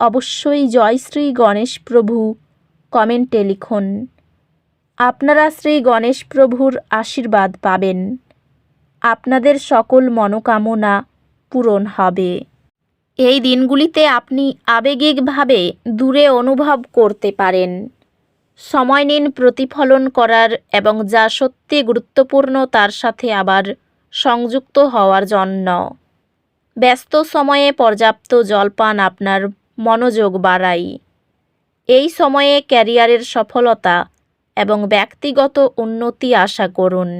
অবশ্যই জয় শ্রী গণেশ প্রভু, কমেন্টে লিখুন। আপনারা শ্রী গণেশ প্রভুর আশীর্বাদ পাবেন। আপনাদের সকল মনোকামনা পূরণ হবে। এই দিনগুলিতে আপনি আবেগিকভাবে দূরে অনুভব করতে পারেন। সময় নিন প্রতিফলন করার এবং যা সত্যি গুরুত্বপূর্ণ তার সাথে আবার সংযুক্ত হওয়ার জন্য। ব্যস্ত সময়ে পর্যাপ্ত জলপান আপনার মনোযোগ বাড়াই। এই সময়ে ক্যারিয়ারের সফলতা এবং ব্যক্তিগত উন্নতি আশা করুন।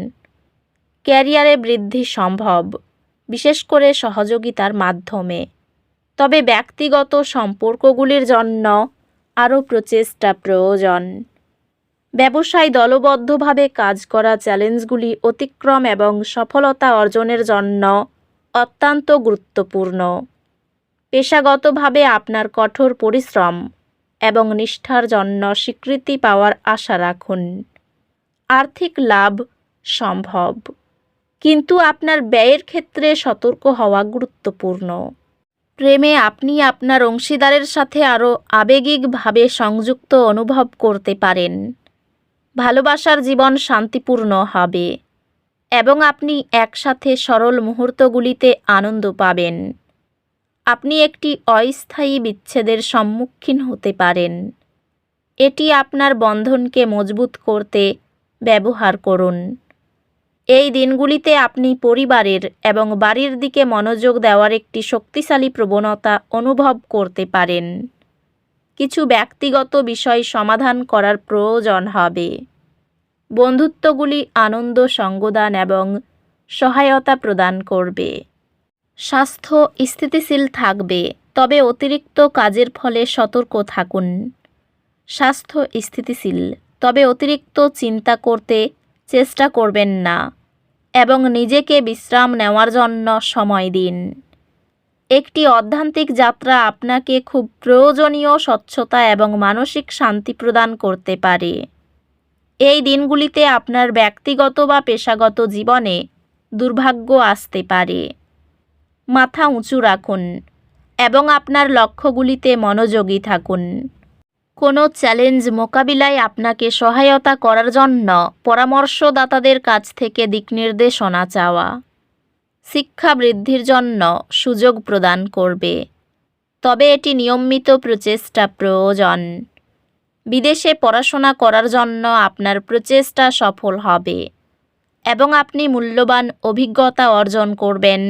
ক্যারিয়ারে বৃদ্ধি সম্ভব, বিশেষ করে সহযোগিতার মাধ্যমে। তবে ব্যক্তিগত সম্পর্কগুলির জন্য আরও প্রচেষ্টা প্রয়োজন। ব্যবসায় দলবদ্ধভাবে কাজ করা চ্যালেঞ্জগুলি অতিক্রম এবং সফলতা অর্জনের জন্য অত্যন্ত গুরুত্বপূর্ণ। পেশাগতভাবে আপনার কঠোর পরিশ্রম এবং নিষ্ঠার জন্য স্বীকৃতি পাওয়ার আশা রাখুন। আর্থিক লাভ সম্ভব। কিন্তু আপনার ব্যয়ের ক্ষেত্রে সতর্ক হওয়া গুরুত্বপূর্ণ। প্রেমে আপনি আপনার অংশীদারের সাথে আরও আবেগিকভাবে সংযুক্ত অনুভব করতে পারেন। ভালোবাসার জীবন শান্তিপূর্ণ হবে এবং আপনি একসাথে সরল মুহূর্তগুলিতে আনন্দ পাবেন। আপনি একটি অস্থায়ী বিচ্ছেদের সম্মুখীন হতে পারেন। এটি আপনার বন্ধনকে মজবুত করতে ব্যবহার করুন। এই দিনগুলিতে আপনি পরিবারের এবং বাড়ির দিকে মনোযোগ দেওয়ার একটি শক্তিশালী প্রবণতা অনুভব করতে পারেন। কিছু ব্যক্তিগত বিষয় সমাধান করার প্রয়োজন হবে। বন্ধুত্বগুলি আনন্দ, সঙ্গদান এবং সহায়তা প্রদান করবে। স্বাস্থ্য স্থিতিশীল থাকবে, তবে অতিরিক্ত কাজের ফলে সতর্ক থাকুন। স্বাস্থ্য স্থিতিশীল, তবে অতিরিক্ত চিন্তা করতে চেষ্টা করবেন না এবং নিজেকে বিশ্রাম নেওয়ার জন্য সময় দিন। একটি অধ্যান্তিক যাত্রা আপনাকে খুব প্রয়োজনীয় স্বচ্ছতা এবং মানসিক শান্তি প্রদান করতে পারে। এই দিনগুলিতে আপনার ব্যক্তিগত বা পেশাগত জীবনে দুর্ভাগ্য আসতে পারে। মাথা উঁচু রাখুন এবং আপনার লক্ষ্যগুলিতে মনোযোগী থাকুন। কোনো চ্যালেঞ্জ মোকাবিলায় আপনাকে সহায়তা করার জন্য পরামর্শদাতাদের কাছ থেকে দিকনির্দেশনা চাওয়া। শিক্ষা বৃদ্ধির জন্য সুযোগ প্রদান করবে। তবে এটি নিয়মিত প্রচেষ্টা প্রয়োজন। বিদেশে পড়াশোনা করার জন্য আপনার প্রচেষ্টা সফল হবে এবং আপনি মূল্যবান অভিজ্ঞতা অর্জন করবেন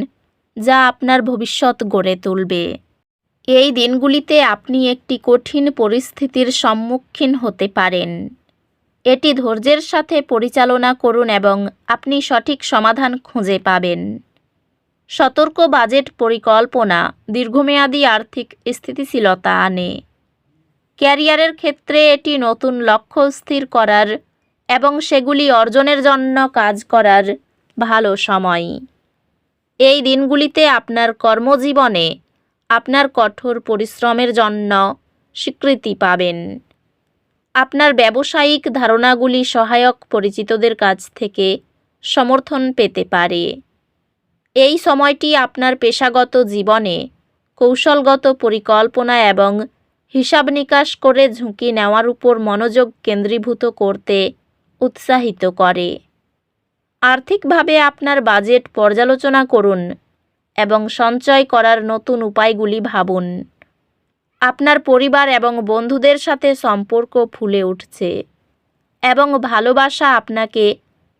যা আপনার ভবিষ্যৎ গড়ে তুলবে। এই দিনগুলিতে আপনি একটি কঠিন পরিস্থিতির সম্মুখীন হতে পারেন। এটি ধৈর্যের সাথে পরিচালনা করুন এবং আপনি সঠিক সমাধান খুঁজে পাবেন। সতর্ক বাজেট পরিকল্পনা দীর্ঘমেয়াদী আর্থিক স্থিতিশীলতা আনে। ক্যারিয়ারের ক্ষেত্রে এটি নতুন লক্ষ্য স্থির করার এবং সেগুলি অর্জনের জন্য কাজ করার ভালো সময়। এই দিনগুলিতে আপনার কর্মজীবনে আপনার কঠোর পরিশ্রমের জন্য স্বীকৃতি পাবেন। আপনার ব্যবসায়িক ধারণাগুলি সহায়ক পরিচিতদের কাছ থেকে সমর্থন পেতে পারে। এই সময়টি আপনার পেশাগত জীবনে কৌশলগত পরিকল্পনা এবং হিসাব নিকাশ করে ঝুঁকি নেওয়ার উপর মনোযোগ কেন্দ্রীভূত করতে উৎসাহিত করে। আর্থিকভাবে আপনার বাজেট পর্যালোচনা করুন এবং সঞ্চয় করার নতুন উপায়গুলি ভাবুন। আপনার পরিবার এবং বন্ধুদের সাথে সম্পর্ক ফুলে উঠছে এবং ভালোবাসা আপনাকে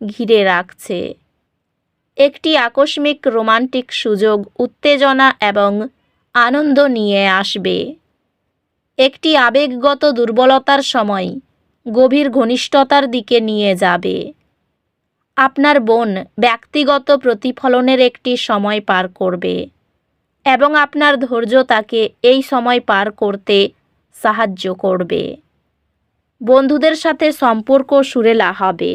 ঘিরে রাখছে। একটি আকস্মিক রোমান্টিক সুযোগ উত্তেজনা এবং আনন্দ নিয়ে আসবে। একটি আবেগগত দুর্বলতার সময় গভীর ঘনিষ্ঠতার দিকে নিয়ে যাবে। আপনার বোন ব্যক্তিগত প্রতিফলনের একটি সময় পার করবে এবং আপনার ধৈর্য তাকে এই সময় পার করতে সাহায্য করবে। বন্ধুদের সাথে সম্পর্ক সুরেলা হবে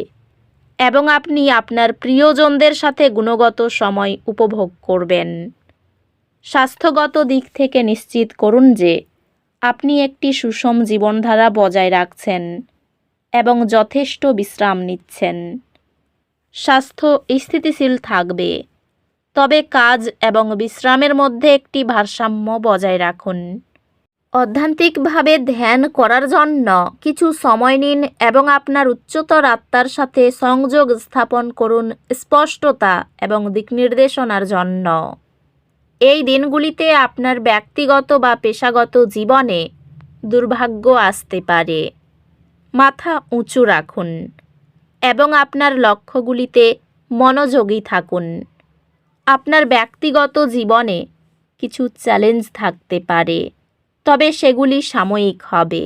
এবং আপনি আপনার প্রিয়জনদের সাথে গুণগত সময় উপভোগ করবেন। স্বাস্থ্যগত দিক থেকে নিশ্চিত করুন যে আপনি একটি সুষম জীবনধারা বজায় রাখছেন এবং যথেষ্ট বিশ্রাম নিচ্ছেন। স্বাস্থ্য স্থিতিশীল থাকবে। তবে কাজ এবং বিশ্রামের মধ্যে একটি ভারসাম্য বজায় রাখুন। অধ্যান্তিকভাবে ধ্যান করার জন্য কিছু সময় নিন এবং আপনার উচ্চতর আত্মার সাথে সংযোগ স্থাপন করুন স্পষ্টতা এবং দিকনির্দেশনার জন্য। এই দিনগুলিতে আপনার ব্যক্তিগত বা পেশাগত জীবনে দুর্ভাগ্য আসতে পারে। মাথা উঁচু রাখুন। এবং আপনার লক্ষ্যগুলিতে মনোযোগী থাকুন। আপনার ব্যক্তিগত জীবনে কিছু চ্যালেঞ্জ থাকতে পারে, তবে সেগুলি সাময়িক হবে।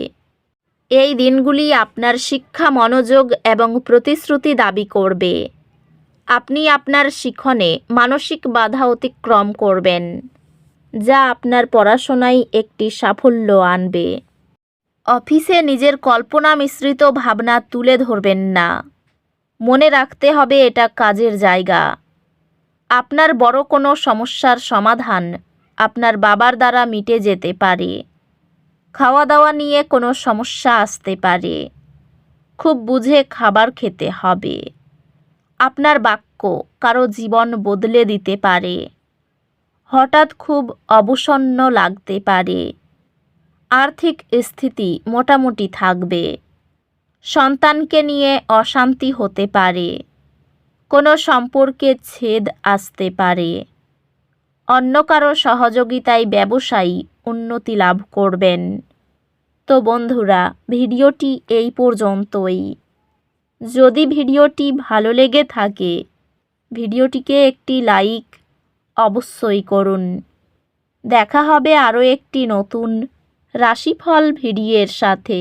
এই দিনগুলি আপনার শিক্ষা, মনোযোগ এবং প্রতিশ্রুতি দাবি করবে। আপনি আপনার শিখনে মানসিক বাধা অতিক্রম করবেন, যা আপনার পড়াশোনায় একটি সাফল্য আনবে। অফিসে নিজের কল্পনা মিশ্রিত ভাবনা তুলে ধরবেন না। মনে রাখতে হবে এটা কাজের জায়গা। আপনার বড় কোনো সমস্যার সমাধান আপনার বাবার দ্বারা মিটে যেতে পারে। খাওয়া দাওয়া নিয়ে কোনো সমস্যা আসতে পারে। খুব বুঝে খাবার খেতে হবে। আপনার বাক্য কারও জীবন বদলে দিতে পারে। হঠাৎ খুব অবসন্ন লাগতে পারে। আর্থিক স্থিতি মোটামুটি থাকবে। সন্তানকে নিয়ে অশান্তি হতে পারে। কোনো সম্পর্কে ছেদ আসতে পারে। অন্য কারও সহযোগিতায় ব্যবসায়ী উন্নতি লাভ করবেন। তো বন্ধুরা, ভিডিওটি এই পর্যন্তই। যদি ভিডিওটি ভালো লেগে থাকে, ভিডিওটিকে একটি লাইক অবশ্যই করুন। দেখা হবে আরও একটি নতুন রাশিফল ভিডিওর সাথে।